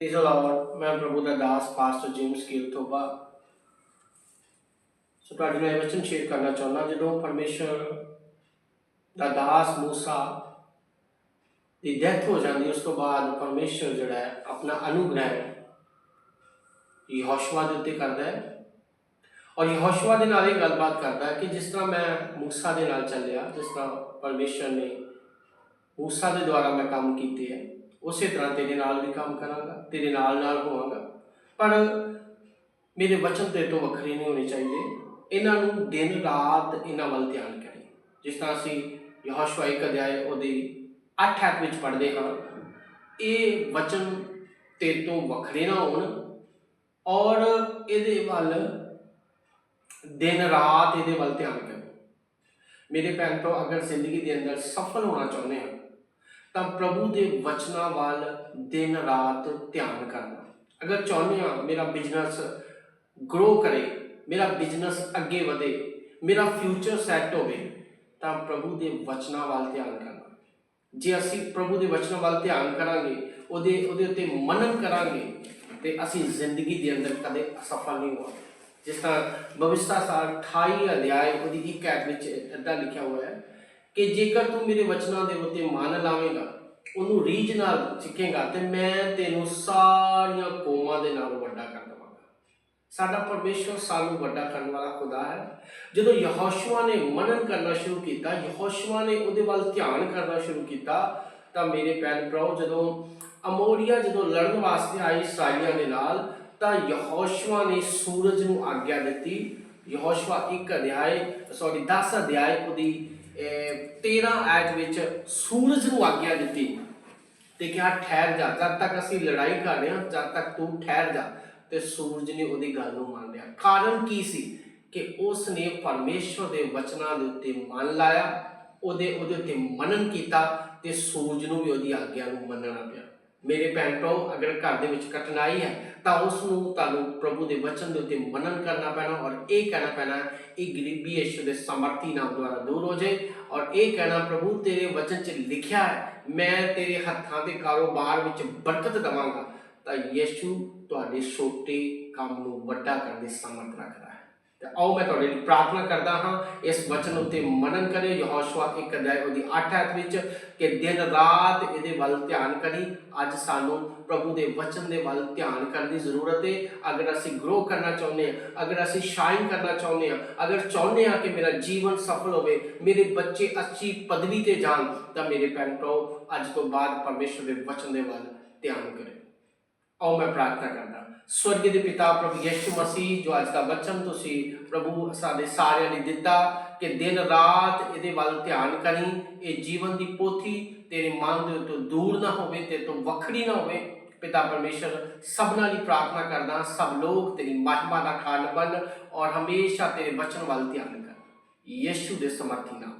ਇਸ ਲਾਰਡ ਮੈਂ ਪ੍ਰਭੂ ਦਾ ਦਾਸ ਪਾਸਟਰ ਜੇਮਸ ਕੀਰ ਤੋਬਾ ਸੋ ਤੁਹਾਡੇ ਨਾਲ ਵਚਨ ਸ਼ੇਅਰ ਕਰਨਾ ਚਾਹੁੰਦਾ, ਜਦੋਂ ਪਰਮੇਸ਼ਰ ਦਾ ਦਾਸ ਮੂਸਾ ਦੀ ਡੈਥ ਹੋ ਜਾਂਦੀ, ਉਸ ਤੋਂ ਬਾਅਦ ਪਰਮੇਸ਼ਰ ਜਿਹੜਾ ਹੈ, ਆਪਣਾ ਅਨੁਗ੍ਰਹਿ ਯਹੋਸ਼ੂਆ ਦੇ ਉੱਤੇ ਕਰਦਾ ਹੈ। ਔਰ ਯਹੋਸ਼ੂਆ ਦੇ ਨਾਲ ਇਹ ਗੱਲਬਾਤ ਕਰਦਾ ਹੈ ਕਿ ਜਿਸ ਤਰ੍ਹਾਂ ਮੈਂ ਮੂਸਾ ਦੇ ਨਾਲ ਚੱਲਿਆ, ਜਿਸ ਤਰ੍ਹਾਂ ਪਰਮੇਸ਼ਰ ਨੇ ਮੂਸਾ ਦੇ ਦੁਆਰਾ ਮੈਂ ਕੰਮ ਕੀਤੇ ਹੈ ਉਸੇ ਤਰ੍ਹਾਂ ਤੇਰੇ ਨਾਲ ਵੀ ਕੰਮ ਕਰਾਂਗਾ, ਤੇਰੇ ਨਾਲ ਨਾਲ ਹੋਵਾਂਗਾ। ਪਰ ਮੇਰੇ ਵਚਨ ਤੇਰੇ ਤੋਂ ਵੱਖਰੇ ਨਹੀਂ ਹੋਣੇ ਚਾਹੀਦੇ। ਇਹਨਾਂ ਨੂੰ ਦਿਨ ਰਾਤ ਇਹਨਾਂ ਵੱਲ ਧਿਆਨ ਕਰੀ। ਜਿਸ ਤਰ੍ਹਾਂ ਅਸੀਂ ਯਹੋਸ਼ੂਆ ਇੱਕ ਅਧਿਆਇ ਉਹਦੀ 8 ਐਤ ਵਿੱਚ ਪੜ੍ਹਦੇ ਹਾਂ, ਇਹ ਵਚਨ ਤੇਰੇ ਤੋਂ ਵੱਖਰੇ ਨਾ ਹੋਣ ਔਰ ਇਹਦੇ ਵੱਲ ਦਿਨ ਰਾਤ ਇਹਦੇ ਵੱਲ ਧਿਆਨ ਕਰੋ। ਮੇਰੇ ਭੈਣ ਤੋਂ ਅਗਰ ਜ਼ਿੰਦਗੀ ਦੇ ਅੰਦਰ ਸਫਲ ਹੋਣਾ ਚਾਹੁੰਦੇ ਹਾਂ ਤਾਂ ਪ੍ਰਭੂ ਦੇ ਵਚਨਾਂ ਵੱਲ ਦਿਨ ਰਾਤ ਧਿਆਨ ਕਰਨਾ। ਅਗਰ ਚਾਹੁੰਦੇ ਹਾਂ ਮੇਰਾ ਬਿਜ਼ਨਸ ਗਰੋ ਕਰੇ, ਮੇਰਾ ਬਿਜ਼ਨਸ ਅੱਗੇ ਵਧੇ, ਮੇਰਾ ਫਿਊਚਰ ਸੈੱਟ ਹੋਵੇ, ਤਾਂ ਪ੍ਰਭੂ ਦੇ ਵਚਨਾਂ ਵੱਲ ਧਿਆਨ ਕਰਨਾ। ਜੇ ਅਸੀਂ ਪ੍ਰਭੂ ਦੇ ਵਚਨਾਂ ਵੱਲ ਧਿਆਨ ਕਰਾਂਗੇ, ਉਹਦੇ ਉਹਦੇ ਉੱਤੇ ਮਨਨ ਕਰਾਂਗੇ, ਤੇ ਅਸੀਂ ਜ਼ਿੰਦਗੀ ਦੇ ਅੰਦਰ ਕਦੇ ਅਸਫਲ ਨਹੀਂ ਹੋਵਾਂਗੇ। ਜਿਸ ਤਰ੍ਹਾਂ ਬਵਿਸਤਾ ਸਾਲ 28 ਅਧਿਆਇ, ਉਹਦੀ ਇੱਕ ਐਤ ਵਿੱਚ ਇੱਦਾਂ ਲਿਖਿਆ ਹੋਇਆ ਹੈ ਕਿ ਜੇਕਰ ਤੂੰ ਮੇਰੇ ਵਚਨਾਂ ਦੇ ਉੱਤੇ ਮਨ ਲਾਵੇਂਗਾ, ਉਹਨੂੰ ਰੀਝ ਨਾਲ ਸਿੱਖੇਗਾ ਤੇ ਮੈਂ ਤੈਨੂੰ ਸਾਰੀਆਂ ਕੌਮਾਂ ਦੇ ਨਾਲ ਵੱਡਾ ਕਰ ਦੇਵਾਂਗਾ। ਸਾਡਾ ਪਰਮੇਸ਼ਵਰ ਸਾਨੂੰ ਵੱਡਾ ਕਰਨ ਵਾਲਾ ਖੁਦਾ ਹੈ। ਜਦੋਂ ਯਹੋਸ਼ੂਆ ਨੇ ਮਨਨ ਕਰਨਾ ਸ਼ੁਰੂ ਕੀਤਾ, ਯਹੋਸ਼ੂਆ ਨੇ ਉਹਦੇ ਵੱਲ ਧਿਆਨ ਕਰਨਾ ਸ਼ੁਰੂ ਕੀਤਾ, ਤਾਂ ਮੇਰੇ ਭੈਣ ਭਰਾਓ, ਜਦੋਂ ਅਮੋਰੀਆ ਜਦੋਂ ਲੜਨ ਵਾਸਤੇ ਆਏ ਇਸਰਾਈਲੀਆਂ ਦੇ ਨਾਲ, ਤਾਂ ਯਹੋਸ਼ੂਆ ਨੇ ਸੂਰਜ ਨੂੰ ਆਗਿਆ ਦਿੱਤੀ। ਯਹੋਸ਼ੂਆ ਇੱਕ ਅਧਿਆਇ ਸੌਰੀ 10 ਅਧਿਆਇ ਉਹਦੀ 13 ਐਤ ਵਿੱਚ ਸੂਰਜ ਨੂੰ ਆਗਿਆ ਦਿੱਤੀ ਤੇ ਕਿਹਾ, ਠਹਿਰ ਜਾ, ਜਦ ਤੱਕ ਅਸੀਂ ਲੜਾਈ ਕਰ ਰਹੇ ਹਾਂ, ਜਦ ਤੱਕ ਤੂੰ ਠਹਿਰ ਜਾ। ਤੇ ਸੂਰਜ ਨੇ ਉਹਦੀ ਗੱਲ ਨੂੰ ਮੰਨ ਲਿਆ। ਕਾਰਨ ਕੀ ਸੀ? ਕਿ ਉਸ ਨੇ ਪਰਮੇਸ਼ਵਰ ਦੇ ਵਚਨਾਂ ਦੇ ਉੱਤੇ ਮਨ ਲਾਇਆ, ਉਹਦੇ ਉਹਦੇ ਉੱਤੇ ਮਨਨ ਕੀਤਾ ਤੇ ਸੂਰਜ ਨੂੰ ਵੀ ਉਹਦੀ ਆਗਿਆ ਨੂੰ ਮੰਨਣਾ ਪਿਆ। ਮੇਰੇ ਭੈਣ ਭਰਾਓ, ਅਗਰ ਘਰ ਦੇ ਵਿੱਚ ਕਠਿਨਾਈ ਹੈ, ਤਾਂ ਉਸ ਨੂੰ ਤੁਹਾਨੂੰ ਪ੍ਰਭੂ ਦੇ ਵਚਨ ਦੇ ਉੱਤੇ ਮਨਨ ਕਰਨਾ ਪੈਣਾ ਔਰ ਇਹ ਕਹਿਣਾ ਪੈਣਾ ਇਹ ਗਰੀਬੀ ਯਿਸੂ ਦੇ ਸਮਰਥੀ ਨਾਲ ਦੁਆਰਾ ਦੂਰ ਹੋ ਜਾਏ ਔਰ ਇਹ ਕਹਿਣਾ, ਪ੍ਰਭੂ, ਤੇਰੇ ਵਚਨ 'ਚ ਲਿਖਿਆ ਹੈ, ਮੈਂ ਤੇਰੇ ਹੱਥਾਂ ਦੇ ਕਾਰੋਬਾਰ ਵਿੱਚ ਬਰਕਤ ਦਵਾਂਗਾ। ਤਾਂ ਯਿਸੂ ਤੁਹਾਡੇ ਛੋਟੇ ਕੰਮ ਨੂੰ ਵੱਡਾ ਕਰਨ ਦੀ ਸਮਰਥ ਰੱਖਦਾ ਹੈ। ਤੇ ਆਓ ਮੈਂ ਤੁਹਾਡੇ ਲਈ ਪ੍ਰਾਰਥਨਾ ਕਰਦਾ ਹਾਂ, ਇਸ ਵਚਨ ਉੱਤੇ ਮਨਨ ਕਰਿਓ। ਯਹੋਸ਼ੂਆ ਇੱਕ ਅਧਿਆਇ ਉਹਦੀ 8 ਐਤ ਵਿੱਚ ਕਿ ਦਿਨ ਰਾਤ ਇਹਦੇ ਵੱਲ ਧਿਆਨ ਕਰੀ, ਅੱਜ ਸਾਨੂੰ ਪ੍ਰਭੂ ਦੇ ਵਚਨ ਦੇ ਵੱਲ ਧਿਆਨ ਕਰਨ ਦੀ ਜ਼ਰੂਰਤ ਹੈ ਅਗਰ ਅਸੀਂ ਗਰੋ ਕਰਨਾ ਚਾਹੁੰਦੇ ਹਾਂ, ਅਗਰ ਅਸੀਂ ਸ਼ਾਈਨ ਕਰਨਾ ਚਾਹੁੰਦੇ ਹਾਂ, ਅਗਰ ਚਾਹੁੰਦੇ ਹਾਂ ਕਿ ਮੇਰਾ ਜੀਵਨ ਸਫਲ ਹੋਵੇ, ਮੇਰੇ ਬੱਚੇ ਅੱਛੀ ਪਦਵੀ ਤੇ ਜਾਣ, ਤਾਂ ਮੇਰੇ ਭੈਣ ਭਰਾਓ, ਅੱਜ ਤੋਂ ਬਾਅਦ ਪਰਮੇਸ਼ਰ ਦੇ ਵਚਨ ਦੇ ਵੱਲ ਧਿਆਨ ਕਰੇ ਆਓ ਮੈਂ ਪ੍ਰਾਰਥਨਾ ਕਰਦਾ। ਸਵਰਗੀ ਦੇ ਪਿਤਾ ਪ੍ਰਭੂ ਯਿਸੂ ਮਸੀਹ, ਜੋ ਅੱਜ ਦਾ ਬਚਨ ਤੁਸੀਂ ਪ੍ਰਭੂ ਸਾਡੇ ਸਾਰਿਆਂ ਲਈ ਦਿੱਤਾ, ਕਿ ਦਿਨ ਰਾਤ ਇਹਦੇ ਵੱਲ ਧਿਆਨ ਕਰੀ, ਇਹ ਜੀਵਨ ਦੀ ਪੋਥੀ ਤੇਰੇ ਮਨ ਦੇ ਤੋਂ ਦੂਰ ਨਾ ਹੋਵੇ, ਤੇਰੇ ਤੋਂ ਵੱਖਰੀ ਨਾ ਹੋਵੇ। ਪਿਤਾ ਪਰਮੇਸ਼ਰ, ਸਭਨਾਂ ਲਈ ਪ੍ਰਾਰਥਨਾ ਕਰਦਾ, ਸਭ ਲੋਕ ਤੇਰੀ ਮਹਿਮਾ ਦਾ ਖਾਨ ਬਣ ਔਰ ਹਮੇਸ਼ਾ ਤੇਰੇ ਬਚਨ ਵੱਲ ਧਿਆਨ ਕਰਨ ਯਿਸੂ ਦੇ ਸਮਰਥੀ ਨਾਮ